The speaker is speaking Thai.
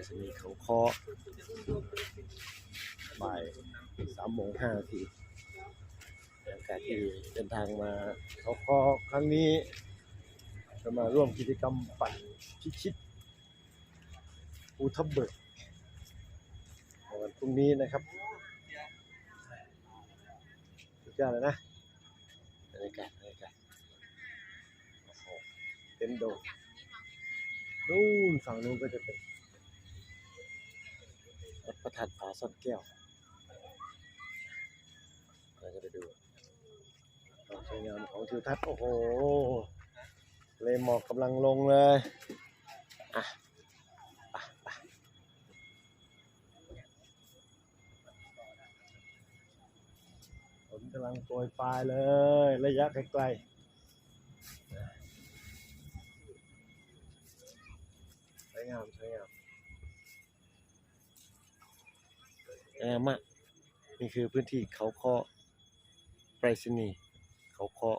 รษณีเขาคอบ่ายสามโมงห้านาทีบรรยากาศที่เดินทางมาเขาคอครั้งนี้จะมาร่วมกิจกรรมปั่นพิชิตภูทับเบิกวันพรุ่งนี้นะครับสุดยอดเลยนะบรรยากาศบรรยากาศเต็นท์โดมนู่นฝั่งนู้นก็จะเป็น ธาตุผาซ่อนแก้วเราจะไปดูความสวยงามของทิวทัศน์โอ้โหเลหมอกกำลังลงเลยอะไปไปฝนกำลังโปรยปลายเลย ระยะไกลๆสวยงามสวยงาม งามมาก นี่คือพื้นที่เขาเคาะไปรษณีย์เขาเคาะ